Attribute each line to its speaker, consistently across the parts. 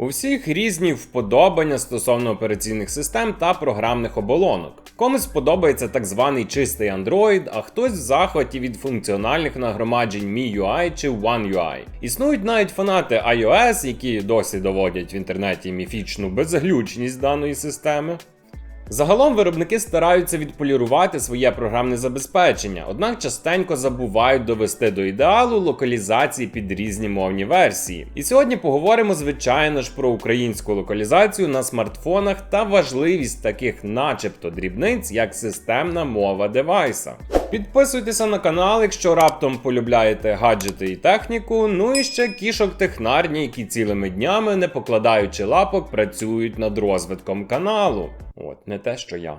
Speaker 1: У всіх різні вподобання стосовно операційних систем та програмних оболонок. Комусь подобається так званий чистий Android, а хтось в захваті від функціональних нагромаджень MIUI чи One UI. Існують навіть фанати iOS, які досі доводять в інтернеті міфічну безглючність даної системи. Загалом виробники стараються відполірувати своє програмне забезпечення, однак частенько забувають довести до ідеалу локалізації під різні мовні версії. І сьогодні поговоримо, звичайно ж, про українську локалізацію на смартфонах та важливість таких, начебто, дрібниць, як системна мова девайса. Підписуйтеся на канал, якщо раптом полюбляєте гаджети і техніку. Ну і ще кішок технарні, які цілими днями, не покладаючи лапок, працюють над розвитком каналу. От, не те, що я.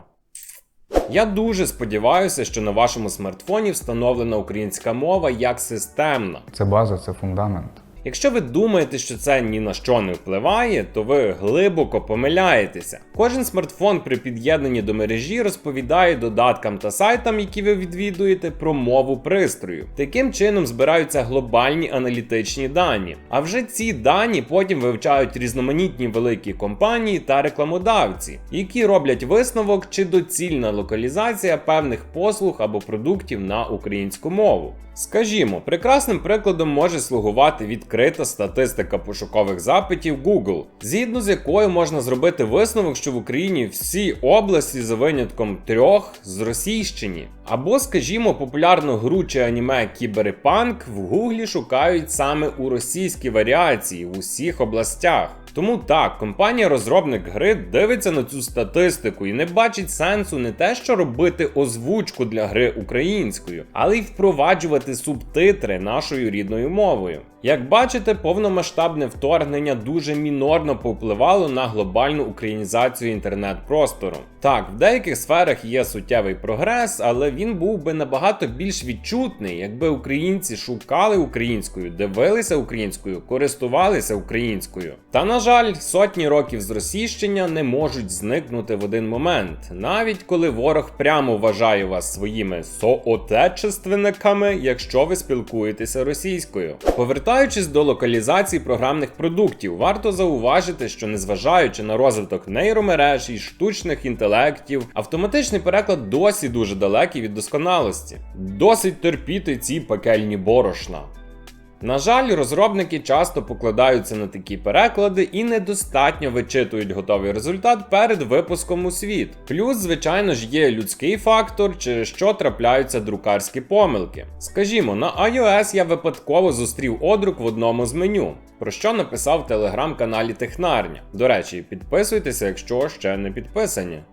Speaker 1: Я дуже сподіваюся, що на вашому смартфоні встановлена українська мова як системна.
Speaker 2: Це база, це фундамент.
Speaker 1: Якщо ви думаєте, що це ні на що не впливає, то ви глибоко помиляєтеся. Кожен смартфон при під'єднанні до мережі розповідає додаткам та сайтам, які ви відвідуєте, про мову пристрою. Таким чином збираються глобальні аналітичні дані. А вже ці дані потім вивчають різноманітні великі компанії та рекламодавці, які роблять висновок, чи доцільна локалізація певних послуг або продуктів на українську мову. Скажімо, прекрасним прикладом може слугувати відкрита статистика пошукових запитів Google, згідно з якою можна зробити висновок, що в Україні всі області за винятком трьох зросійщені. Або, скажімо, популярну гру чи аніме Кіберпанк в Гуглі шукають саме у російській варіації в усіх областях. Тому так, компанія-розробник гри дивиться на цю статистику і не бачить сенсу не те, що робити озвучку для гри українською, але й впроваджувати субтитри нашою рідною мовою. Як бачите, повномасштабне вторгнення дуже мінорно повпливало на глобальну українізацію інтернет-простору. Так, в деяких сферах є суттєвий прогрес, але він був би набагато більш відчутний, якби українці шукали українською, дивилися українською, користувалися українською. Та на жаль, сотні років зросійщення не можуть зникнути в один момент, навіть коли ворог прямо вважає вас своїми соотечественниками, якщо ви спілкуєтеся російською. Повертаючись до локалізації програмних продуктів, варто зауважити, що незважаючи на розвиток нейромереж і штучних інтелектів, автоматичний переклад досі дуже далекий від досконалості. Досить терпіти ці пекельні борошна. На жаль, розробники часто покладаються на такі переклади і недостатньо вичитують готовий результат перед випуском у світ. Плюс, звичайно ж, є людський фактор, через що трапляються друкарські помилки. Скажімо, на iOS я випадково зустрів одрук в одному з меню, про що написав в телеграм-каналі Технарня. До речі, підписуйтеся, якщо ще не підписані.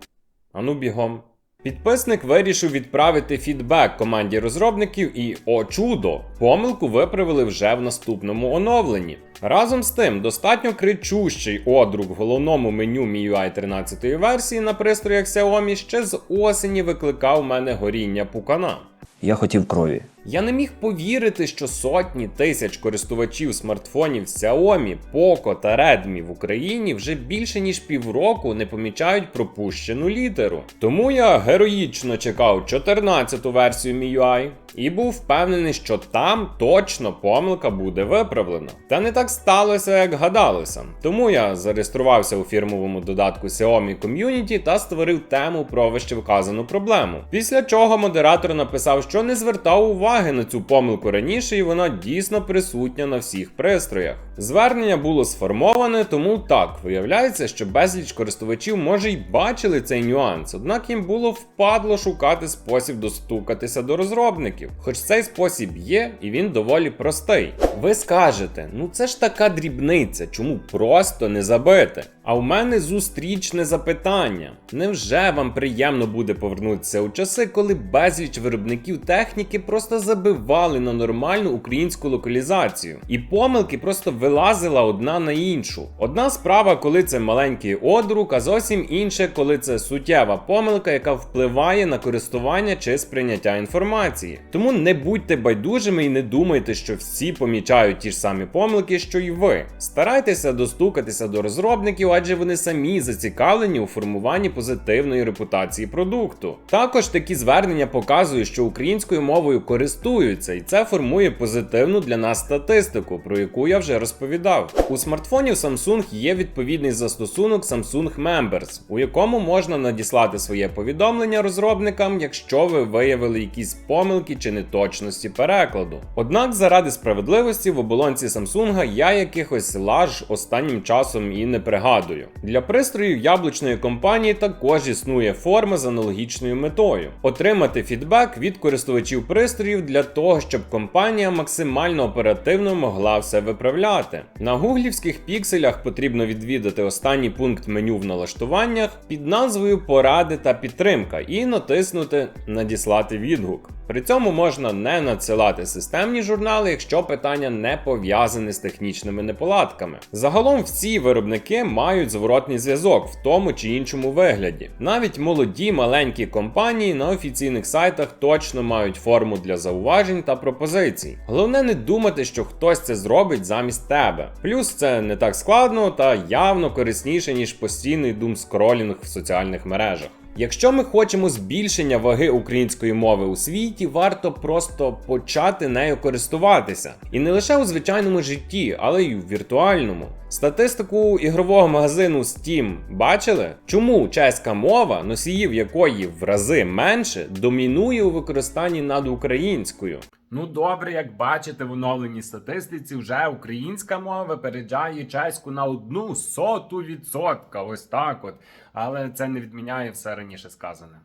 Speaker 1: Ану бігом. Підписник вирішив відправити фідбек команді розробників і, о чудо, помилку виправили вже в наступному оновленні. Разом з тим, достатньо кричущий одрук в головному меню MIUI 13 версії на пристроях Xiaomi ще з осені викликав в мене горіння пукана.
Speaker 3: Я хотів крові.
Speaker 1: Я не міг повірити, що сотні тисяч користувачів смартфонів Xiaomi, Poco та Redmi в Україні вже більше ніж півроку не помічають пропущену літеру. Тому я героїчно чекав 14-ту версію MIUI і був впевнений, що там точно помилка буде виправлена. Та не так сталося, як гадалося. Тому я зареєструвався у фірмовому додатку Xiaomi Community та створив тему про вищевказану проблему. Після чого модератор написав, що не звертав уваги на цю помилку раніше, і вона дійсно присутня на всіх пристроях. Звернення було сформоване, тому так виявляється, що безліч користувачів може й бачили цей нюанс, однак їм було впадло шукати спосіб достукатися до розробників. Хоч цей спосіб є, і він доволі простий. Ви скажете, ну це ж така дрібниця, чому просто не забити? А в мене зустрічне запитання: невже вам приємно буде повернутися у часи, коли безліч виробників техніки просто забивали на нормальну українську локалізацію, і помилки просто вилазила одна на іншу? Одна справа, коли це маленький одрук, а зовсім інше, коли це суттєва помилка, яка впливає на користування чи сприйняття інформації. Тому не будьте байдужими і не думайте, що всі помічають ті ж самі помилки, що й ви. Старайтеся достукатися до розробників, адже вони самі зацікавлені у формуванні позитивної репутації продукту. Також такі звернення показують, що українською мовою користуються користуються, і це формує позитивну для нас статистику, про яку я вже розповідав. У смартфонів Samsung є відповідний застосунок Samsung Members, у якому можна надіслати своє повідомлення розробникам, якщо ви виявили якісь помилки чи неточності перекладу. Однак, заради справедливості в оболонці Samsung я якихось лаж останнім часом і не пригадую. Для пристроїв яблучної компанії також існує форма з аналогічною метою отримати фідбек від користувачів пристроїв для того, щоб компанія максимально оперативно могла все виправляти. На гуглівських пікселях потрібно відвідати останній пункт меню в налаштуваннях під назвою Поради та підтримка і натиснути Надіслати відгук. При цьому можна не надсилати системні журнали, якщо питання не пов'язане з технічними неполадками. Загалом всі виробники мають зворотний зв'язок в тому чи іншому вигляді. Навіть молоді маленькі компанії на офіційних сайтах точно мають форму для зауважень та пропозицій. Головне не думати, що хтось це зробить замість тебе. Плюс це не так складно та явно корисніше, ніж постійний думскролінг в соціальних мережах. Якщо ми хочемо збільшення ваги української мови у світі, варто просто почати нею користуватися. І не лише у звичайному житті, але й у віртуальному. Статистику ігрового магазину Steam бачили? Чому чеська мова, носіїв якої в рази менше, домінує у використанні над українською? Ну добре, як бачите в оновленій статистиці, вже українська мова випереджає чеську на одну соту відсотка. Ось так от. Але це не відміняє все раніше сказане.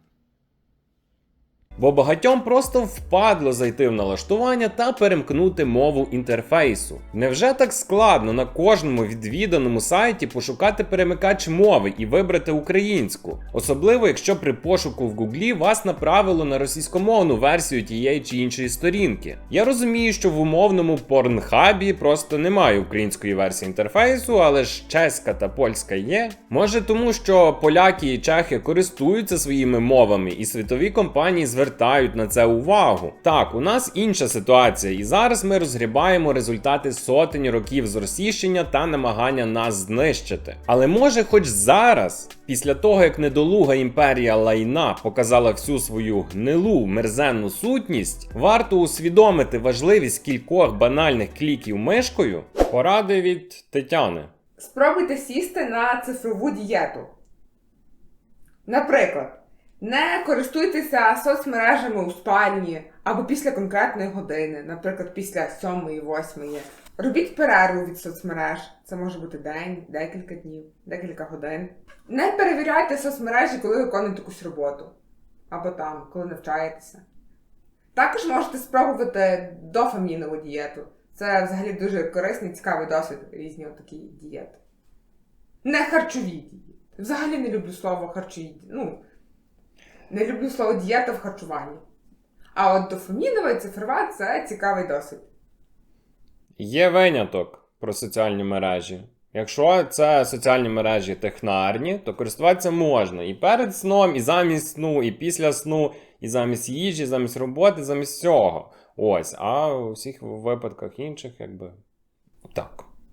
Speaker 1: Бо багатьом просто впадло зайти в налаштування та перемкнути мову інтерфейсу. Невже так складно на кожному відвіданому сайті пошукати перемикач мови і вибрати українську? Особливо, якщо при пошуку в Гуглі вас направило на російськомовну версію тієї чи іншої сторінки. Я розумію, що в умовному порнхабі просто немає української версії інтерфейсу, але ж чеська та польська є. Може тому, що поляки і чехи користуються своїми мовами, і світові компанії звертають на це увагу. Так, у нас інша ситуація, і зараз ми розгрібаємо результати сотень років зросійщення та намагання нас знищити. Але може, хоч зараз, після того як недолуга імперія лайна показала всю свою гнилу мерзенну сутність, варто усвідомити важливість кількох банальних кліків мишкою. Поради від Тетяни.
Speaker 2: Спробуйте сісти на цифрову дієту. Наприклад, не користуйтеся соцмережами у спальні або після конкретної години, наприклад, після 7-8. Робіть перерву від соцмереж. Це може бути день, декілька днів, декілька годин. Не перевіряйте соцмережі, коли виконуєте якусь роботу. Або там, коли навчаєтеся. Також можете спробувати дофамінову дієту. Це взагалі дуже корисний, цікавий досвід різні такі дієти. Не харчові дієти. Взагалі не люблю слово харчові. Ну, не люблю слово дієта в харчуванні. А от дофамінова і цифрова це цікавий досвід.
Speaker 1: Є виняток про соціальні мережі. Якщо це соціальні мережі технарні, то користуватися можна і перед сном, і замість сну, і після сну, і замість їжі, замість роботи, замість всього. Ось, а у всіх випадках інших, якби так.